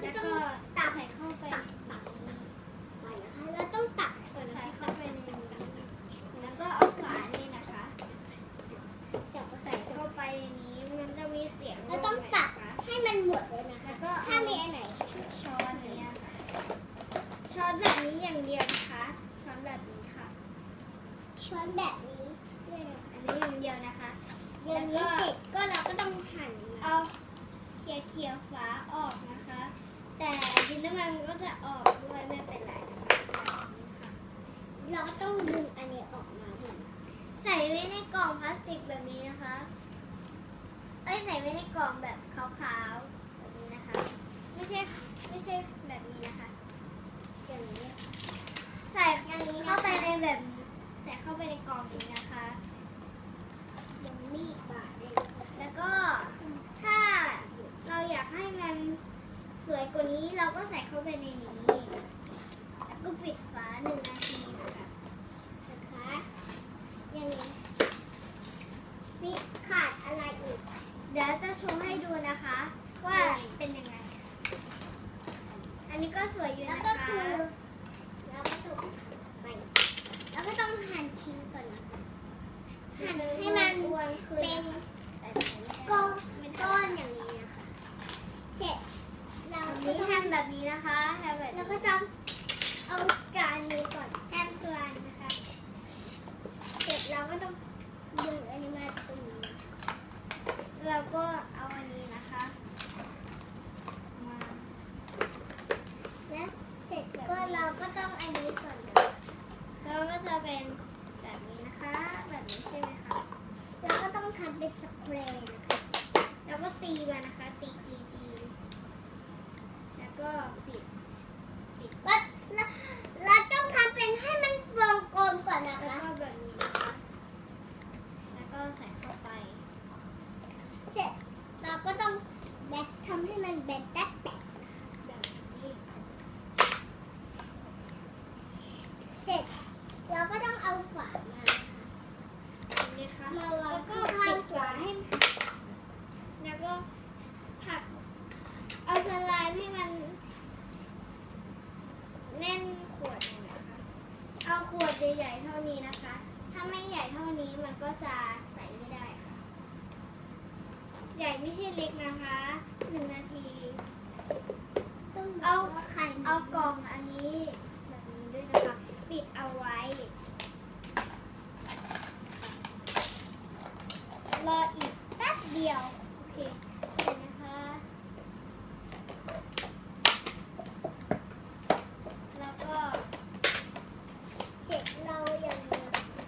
แล้วก็ตักใส่เข้าไปตักตักก่อนนะคะแล้วต้องตักก่อนใส่เข้าไปในนี้แล้วก็เอาฝานี่นะคะจับใส่เข้าไปในนี้มันจะมีเสียงเราต้องตักให้มันหมดเลยนะคะก็ถ้ามีอันไหนช้อนเนี้ยช้อนแบบนี้อย่างเดียวนะคะช้อนแบบนี้ค่ะ ช้อนแบบนี้อันนี้อย่างเดียวนะคะแล้วก็ก็เราก็ต้องหั่นเอาเคี่ยวเคี่ยวฝาออกนะคะ แต่ดินน้ำมันมันก็จะออกด้วยไม่เป็นไรนะคะเราก็ต้องดึงอันนี้ออกมาด้วยนใส่ไว้ในกล่องพลาสติกแบบนี้นะคะเอ้ยใส่ไว้ในกล่องแบบขาวๆแบบนี้นะคะ ไม่ใช่ไม่ใช่แบบนี้นะคะอย่างนี้ใส่อย่างนี้เข้าไปในแบบใส่เข้าไปในกล่องนี้นะคะยังมีดบาดเลยแล้วก็ถ้าเราอยากให้มัน สวยกว่านี้เราก็ใส่เข้าไปในนี้ แล้วก็ปิดฝาหนึ่งนาทีนะคะนะคะอย่างนี้มีขาดอะไรอีก เดี๋ยวจะโชว์ให้ดูนะคะ ว่าเป็นยังไง อันนี้ก็สวยอยู่นะคะ แล้วก็ต้องไปแล้วก็ต้องหั่นชิ้นก่อนนะคะหั่นให้มันเป็นก้อนก้อนอย่างนี้นะคะ เสร็จเราก็ทำแบบนี้นะคะทำแบบแล้วก็ต้องเอาจานนี้ก่อนแอมสวานนะคะ เสร็จเราก็ต้องดึงอันนี้มาตรงนี้แล้วก็เอาอันนี้นะคะมา และเสร็จ ก็เราก็ต้องอันนี้ก่อนนะแล้วก็จะเป็นแบบนี้นะคะ แบบนี้ใช่ไหมคะแล้วก็ต้องทำเป็นสเปรย์นะคะแล้วก็ตีมานะคะ ตีตีตีแล้วก็ปิดปิดแล้วแล้วเราต้องทำเป็นให้มันวงกลมก่อนนะคะ แล้วก็แบบนี้นะคะ แล้วก็ใส่เข้าไป เสร็จเราก็ต้องแบะทำให้มันแบนแตะแตะแบบนี้ เสร็จเราก็ต้องเอาฝามาค่ะนี่ค่ะแล้วก็ปิดฝาให้ แล้วก็ผัก เอาสไลม์ให้มัน แน่นขวดเลยนะคะ เอาขวด ใหญ่ๆเท่านี้นะคะ ถ้าไม่ใหญ่เท่านี้มันก็จะใส่ไม่ได้ค่ะ ใหญ่ไม่ใช่เล็กนะคะหนึ่งนาทีเอาเอากล่องอันนี้แบบนี้ด้วยนะคะ ปิดเอาไว้ รออีกแป๊บเดียว โอเคเสร็จนะคะ แล้วก็ เสร็จเราอย่างนี้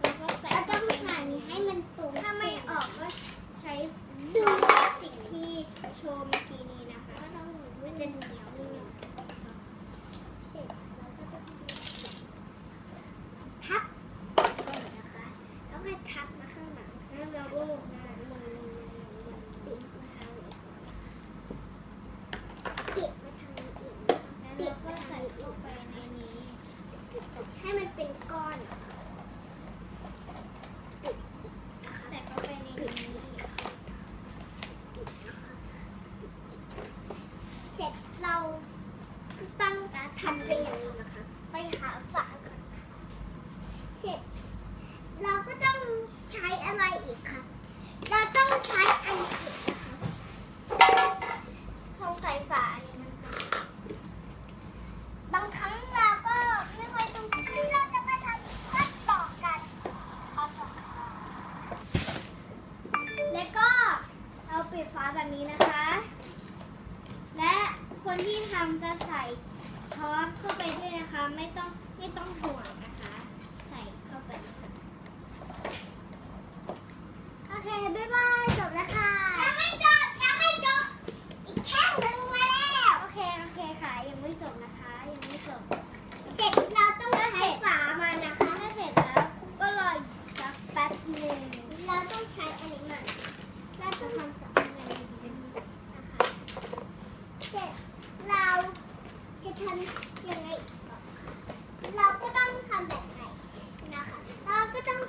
แล้วก็ใส่ต้องผ่านนี้ให้มันตรงถ้าไม่ออกก็ใช้ ดูสิ่งที่โชว์เมื่อกี้นี้นะคะ ก็ต้องมันจะเหนียวนิดนึงเสร็จเราก็ต้องทับก่อนนะคะ แล้วค่อยทับมาข้างหลังแล้วเราก็ลงมามือปิดมาทางนี้ปิดมาทางนี้อีกแล้วก็ใส่เข้าไปในนี้ ให้มันเป็นก้อนปิดอีกนะคะใส่เข้าไปในนี้อีกค่ะปิดนะคะเสร็จเราต้องการทำเป็นอย่างนี้นะคะ ไปหาฝาก่อนนะคะเสร็จ เราก็ต้องใช้อะไรอีกคะเราต้องใช้อันนี้นะคะต้องใส่ฝาอันนี้นะคะ บางครั้งเราก็ไม่ค่อยต้องซื้อเราจะมาทำข้อต่อกันข้อต่อแล้วก็เราปิดฝาแบบนี้นะคะ และ คนที่ทำจะใส่ช้อนเข้าไปด้วยนะคะ ไม่ต้องไม่ต้องห่วงนะคะ ใส่เข้าไป โอเค บ๊ายบาย จบแล้วค่ะ ยังไม่จบ ยังไม่จบ อีกแค่หนึ่งมาแล้ว โอเค โอเคค่ะ ยังไม่จบนะคะ ยังไม่จบ เสร็จเราต้องใช้ฝามานะคะ ถ้าเสร็จแล้วก็รออีกสักแป๊บหนึ่งเราต้องใช้อันนี้มาเราต้องทำจากอะไรดีกันนะคะ เสร็จเราจะทำยังไงอีกต่อคะเราก็ต้องทำแบบไหนนะคะ เราก็ต้อง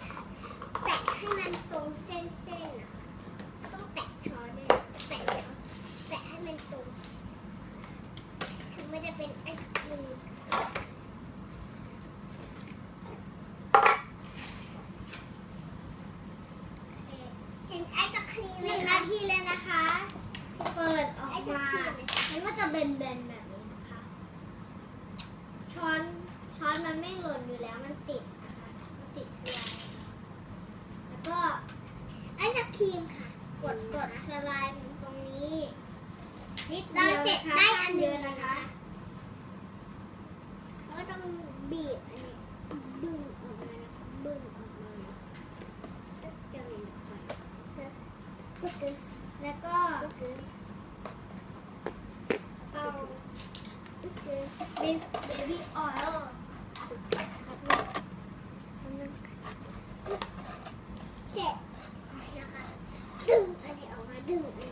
แตะให้มันตรงเส้นๆนะคะ ต้องแตะช้อนด้วยนะคะแตะช้อนแตะให้มันตรงถึงมันจะเป็นไอศครีมเห็นไอศครีมหนึ่งนาทีเลยนะคะ เปิดออกมา มันก็จะเบนๆแบบนี้นะคะ ช้อนช้อน มันไม่หล่นอยู่แล้วมันติดนะคะมันติดเสื้อแล้วก็ไอศคครีมค่ะ กดกดสไลด์ตรงนี้นิดเดียวเสร็จได้อันเดียวนะคะแล้วก็ต้องบีบอันนี้ดึงออกมานะคะดึงออกมาตึ๊ดเดียวนี้นะคะตึ๊ดตึ๊ดตึ๊ดแล้วก็เอาตึ๊ดตึ๊ดเบบี้ออยล์เสร็จนะคะดึงอันนี้ออกมาดึงอันนี้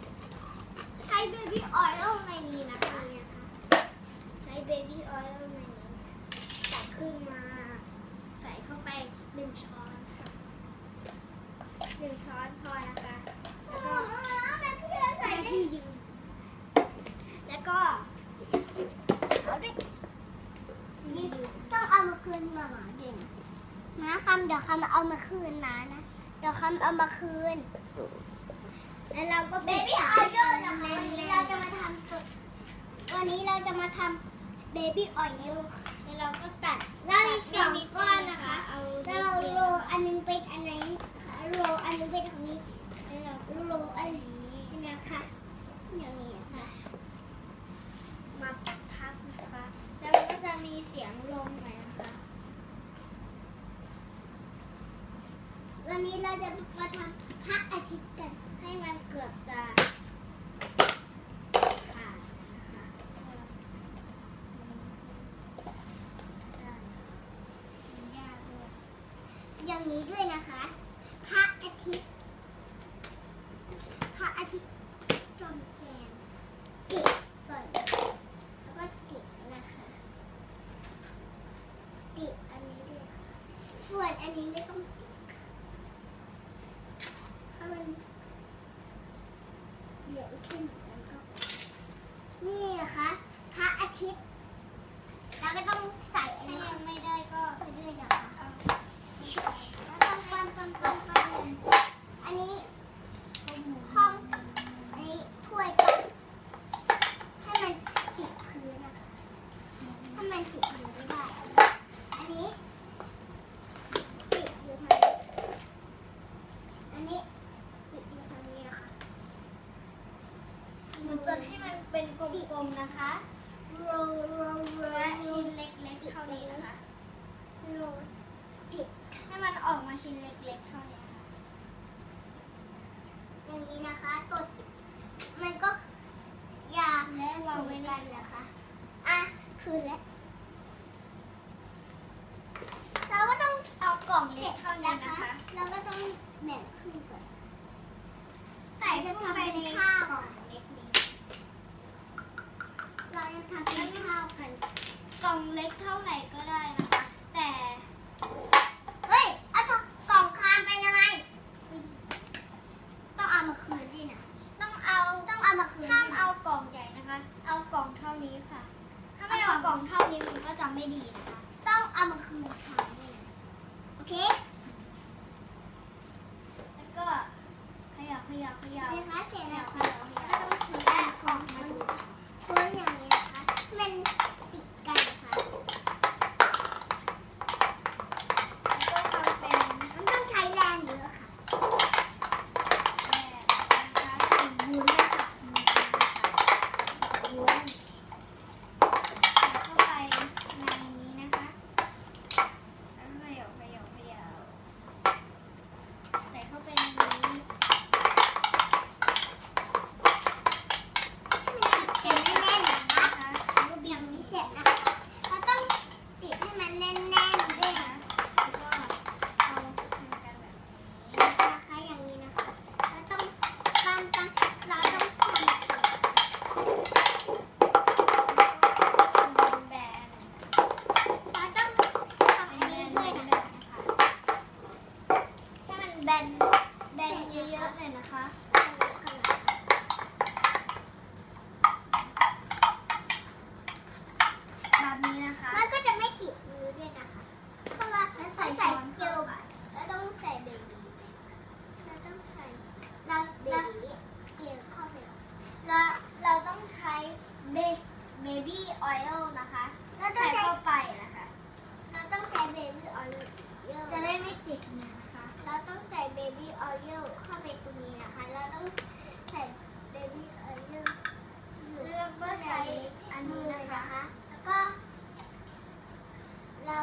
ใช้เบบี้ออยล์ในนี้นะคะนี่นะคะใช้เบบี้ ออยล์ในนี้ใส่ขึ้นมาใส่เข้าไปหนึ่งช้อนค่ะหนึ่งช้อนพอนะคะ แล้วก็ใส่ที่ยืนแล้วก็เอาด้วยนี่ต้องเอามาคืนมาหมาเด่นนะคำเดี๋ยวคำเอามาคืนนะนะ เดี๋ยวคำเอามาคืน แล้วเราก็เบบี้ออยล์นะคะวันนี้เราจะมาทำตัววันนี้เราจะมาทำ เบบี้ออยล์แล้วเราก็ตัดเรามีสองก้อนนะคะเอาเราโรลอันนึงเป็นอันไหนคะโรลอันนึงเป็นตรงนี้แล้วเราก็โรลอันนี้นะคะอย่างนี้นะคะมาพับนะคะ แล้วมันก็จะมีเสียงลมหน่อยนะคะ วันนี้เราจะมาทำพระอาทิตย์กันให้มันเกือบจะขาดนะคะ อย่างนี้ด้วยนะคะ พระอาทิตย์ พระอาทิตย์จอมแจงติดก่อน แล้วก็ติดนะคะ ติดอันนี้ด้วยค่ะส่วนอันนี้ไม่ต้องติดค่ะถ้ามันเดี๋ยวขึ้นแล้วก็ นี่นะคะพระอาทิตย์ แล้วก็ต้องใส่อันนี้ยังไม่ได้ก็ไปด้วยนะคะแล้วต้องปั้นปั้นปั้นปั้นอันนี้ห้อง อันนี้ถ้วยปั้นให้มันติดพื้นนะคะถ้ามันติดพื้นไม่ได้ อันนี้ติดอยู่ทางนี้อันนี้ติดอยู่ทางนี้นะคะหนูจดให้มันเป็นกลมๆนะคะ โรลโรลโรลและชิ้นเล็กๆเท่านี้นะคะโรลติดให้มันออกมาชิ้นเล็กๆเท่านี้ค่ะอย่างนี้นะคะตดมันก็ยาและเราไว้กันนะคะอะ คืนแล้ว เราก็ต้องเอากล่องเล็กเท่านี้นะคะ เราก็ต้องแบ่งครึ่งก่อน ใส่จะทำเป็นข้าวเล็กนี้เราจะทำเป็นข้าวกัน กล่องเล็กเท่าไหร่ก็ได้นะคะ แต่ เฮ้ยเอากล่องคานไปยังไง ต้องเอามาคืนด้วยนะ ต้องเอา ต้องเอามาคืนห้ามเอากล่องใหญ่นะคะ เอากล่องเท่านี้ค่ะ ถ้าไม่เอากล่องเท่านี้มันก็จะ ไม่ดีนะคะ ต้องเอามาคืนค่ะนี่โอเค แล้วก็ขยับขยับขยับนะคะเสร็จแล้วค่ะก็ต้องคืนกล่องมาดู ค้นอย่างนี้นะคะ มันติดกันค่ะแล้วก็ทำเป็นมันต้องใช้แรงเยอะค่ะแรงนะคะวุ้นเลยค่ะวุ้นใส่เข้าไปในนี้นะคะแล้วขยับขยับขยับใส่เข้าไปในนี้ ให้มันติดกันแน่นๆนะคะรูปยังไม่เสร็จนะคะเราต้องติดให้มันแน่นๆด้วยนะแล้วก็เอาทำกันแบบนี้นะคะอย่างนี้นะคะเราต้องปั้นปั้นเราต้องทำแบนเราต้องทำอันนี้ด้วยนะคะให้มันแบนแบนเยอะๆเลย นะคะแบบนี้นะคะมันก็จะไม่ติดมือด้วยนะคะ เพราะว่าใส่ใส่เจลแล้วต้องใส่เบบีเราต้องใส่เราเบบีเจลเข้าไปแล้วเราต้องใช้เบเบบี้ออยล์นะคะใส่เข้าไปนะคะ เราต้องใช้เบบี้ออยล์จะได้ไม่ติดมือนะคะ เราต้องใส่เบบี้ออยล์เข้าไปตรงนี้นะคะ เราต้องใส่เบบี้ออเลือเลือกก็ใช้อันนี้นะคะ แล้วก็ เรา